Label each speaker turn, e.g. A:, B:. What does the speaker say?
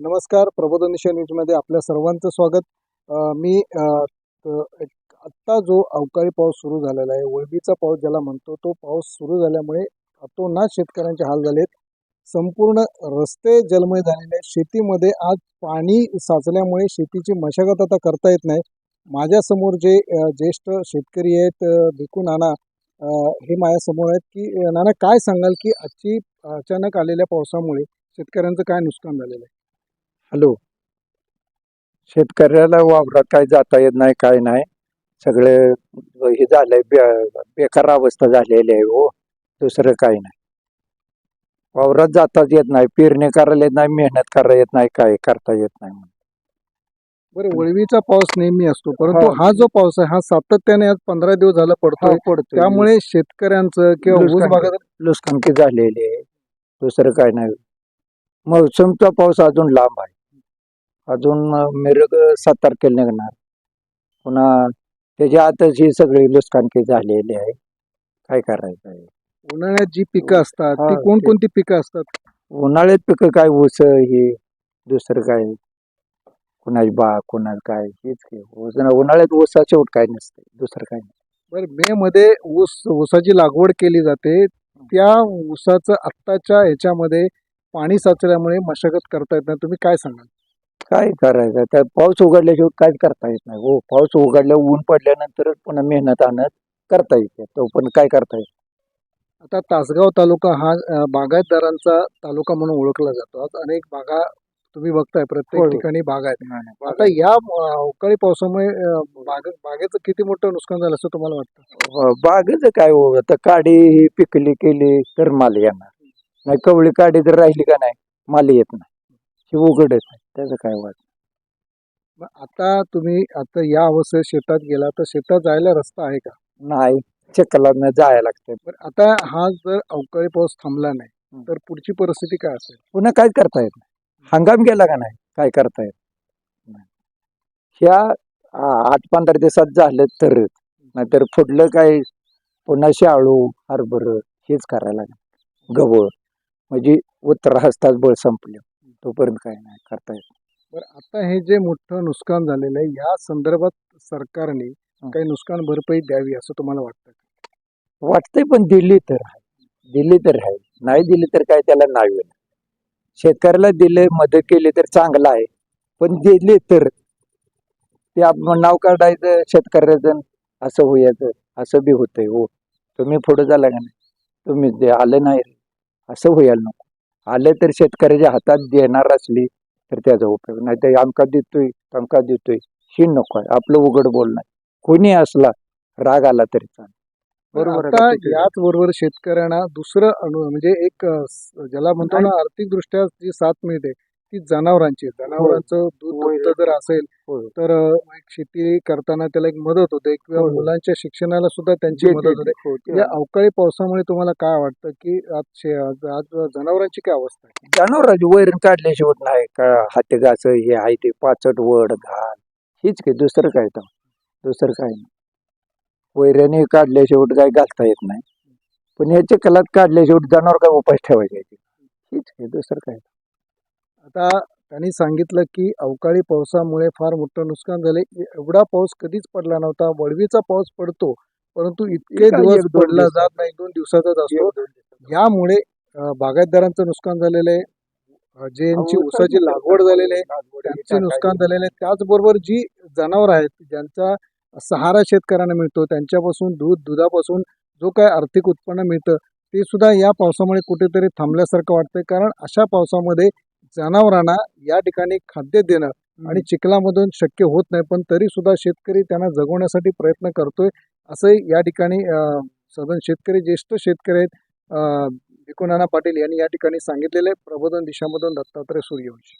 A: नमस्कार प्रबोधन निशा न्यूजमध्ये आपल्या सर्वांचं स्वागत. मी एक- आत्ता जो अवकाळी पाऊस सुरू झालेला आहे वळबीचा पाऊस ज्याला म्हणतो तो पाऊस सुरू झाल्यामुळे अतोनात शेतकऱ्यांचे हाल झालेत. संपूर्ण रस्ते जलमय झालेले आहेत. शेतीमध्ये आज पाणी साचल्यामुळे शेतीची मशागत आता करता येत नाही. माझ्यासमोर जे ज्येष्ठ शेतकरी आहेत भिकू नाना हे माझ्यासमोर आहेत की नाना काय सांगाल की आजची अचानक आलेल्या पावसामुळे शेतकऱ्यांचं काय नुकसान झालेलं आहे?
B: हॅलो. शेतकऱ्याला वावरात काय जाता येत नाही काय नाही. सगळे हे झालंय बे- बेकार अवस्था झालेली आहे हो. दुसरं काही नाही. वावरात जाताच येत नाही पेरणी करायला येत नाही मेहनत करायला येत नाही काय करता येत नाही
A: बरं वळवीचा पाऊस नेहमी असतो परंतु
B: हा.
A: हा जो पाऊस आहे हा सातत्याने आज पंधरा दिवस झाला पडतोय.
B: पडतो
A: त्यामुळे शेतकऱ्यांचं किंवा ऊस. बागायत
B: लुसकानकी झालेली आहे. दुसरं काय नाही. मोसमचा पाऊस अजून लांब आहे. अजून मिरग सात तारखेला निघणार. पुन्हा त्याच्या आतच ही सगळी लुसकानकी झालेली आहे. काय करायचं आहे?
A: उन्हाळ्यात जी पिकं असतात ती
B: ते-
A: कोणकोणती पिकं असतात?
B: उन्हाळ्यात पिकं काय ऊस हे दुसरं काय? कुणाची बाग कुणाचं काय हेच की ऊस उन्हाळ्यात ऊसाचे उठ काय नसते दुसरं काय नाही.
A: बरं मे मध्ये ऊस ऊसाची लागवड केली जाते त्या ऊसाचं आत्ताच्या ह्याच्यामध्ये पाणी साचल्यामुळे मशागत करता येत नाही. तुम्ही काय सांगाल?
B: काय करायचं? त्या पाऊस उघडल्याशिवाय काहीच करता येत नाही. हो पाऊस उघडल्या ऊन पडल्यानंतरच पुन्हा मेहनत आणत करता येते. तो पण काय करता येत
A: आता तासगाव तालुका हा अ, बागायतदारांचा तालुका म्हणून ओळखला जातो. आज अनेक बागा तुम्ही बघताय प्रत्येक
B: होय.
A: ठिकाणी बागा आहेत.
B: नाही.
A: आता या अ, अवकाळी पावसामुळे अ, बाग बागेचं किती मोठं नुकसान झालं असं तुम्हाला वाटतं?
B: बागेचं काय हो आता काडी ही पिकली केली तर माल येणार. नाही कवळी काडी जर राहिली का नाही माल येत नाही. ही उघडच आहे त्याचं काय वाट
A: मग आता तुम्ही आता या अवस्थेत शेतात गेला तर शेतात जायला रस्ता आहे का?
B: नाही चिखलात जायला लागतं
A: बरं आता हा जर अवकाळी पाऊस थांबला नाही
B: हं.
A: तर पुढची परिस्थिती काय असेल?
B: पुन्हा काय करता येत नाही. हंगाम गेला का नाही? काय करता येत. ह्या आठ पंधरा दिवसात झालं तरच नाहीतर पुढलं काय? पुन्हा शाळू हरभर हेच करायला लागेल. गवळ म्हणजे उत्तर हस्ताच बळ संपलं. तोपर्यंत काय नाही करता येत.
A: बरं आता हे जे मोठं नुकसान झालेलं आहे या संदर्भात सरकारने काही नुकसान भरपाई द्यावी असं तुम्हाला वाटतं?
B: वाटतंय पण दिली तर आहे. दिली तर आहे. नाही दिली तर काय त्याला नाही शेतकऱ्याला दिले मदत केली तर चांगलं आहे. पण दिली तर ते आपण नाव काढायचं शेतकऱ्याचं असं होयाचं असं बी होतंय हो. तुम्ही पुढं झाला का नाही? तुम्ही ते आलं नाही असं व्हायला नको आलं तर शेतकऱ्याच्या हातात देणार असली तर त्याचा उपयोग नाही. तर आमका देतोय तमका देतोय ही नको आहे. आपलं उघड बोलणं. कोणी असला राग आला तरी चालेल. बरोबर
A: आता याच बरोबर शेतकऱ्यांना दुसरं अनु म्हणजे एक ज्याला म्हणतो ना आर्थिक दृष्ट्या जी साथ मिळते ती जनावरांची. जनावरांचं दूध जर असेल. तर शेती करताना त्याला एक मदत होते. किंवा. मुलांच्या शिक्षणाला सुद्धा त्यांची मदत होते. या अवकाळी पावसामुळे तुम्हाला काय वाटतं की आज आज जनावरांची काय अवस्था आहे?
B: जनावरांची वैरण काढल्याशिवाय नाही. का हाते घास हे आहे ते पाचट वड घाल हीच की दुसरं काय तर दुसरं काय नाही. वैरणी काढल्याशिवाय काय घालता येत नाही. पण याच्या कलात काढल्याशिवाय जनावर काय उपाय ठेवायचे? हीच की दुसरं काय?
A: आता त्यांनी सांगितलं की अवकाळी पावसामुळे फार मोठं नुकसान झाले. एवढा पाऊस कधीच पडला नव्हता. वळवीचा पाऊस पडतो परंतु इतके दिवस पडला. जात नाही दोन दिवसाचाच असतो. यामुळे बागायतदारांचं नुकसान झालेलं आहे. ज्यांची ऊसाची लागवड झालेली आहे त्यांचे नुकसान झालेले आहे. त्याचबरोबर जी जनावर आहेत ज्यांचा सहारा शेतकऱ्यांना मिळतो त्यांच्यापासून दूध दुधापासून जो काय आर्थिक उत्पन्न मिळतं ते सुद्धा या पावसामुळे कुठेतरी थांबल्यासारखं वाटतंय. कारण अशा पावसामध्ये जनावरांना या ठिकाणी खाद्य देणं आणि चिखलामधून शक्य होत नाही पण तरी सुद्धा शेतकरी त्यांना जगवण्यासाठी प्रयत्न करतोय. असंही या ठिकाणी सदन शेतकरी ज्येष्ठ शेतकरी आहेत अं, भिकू नाना पाटील यांनी या ठिकाणी सांगितलेले प्रबोधन दिशामधून दत्तात्रय सूर्यवंशी.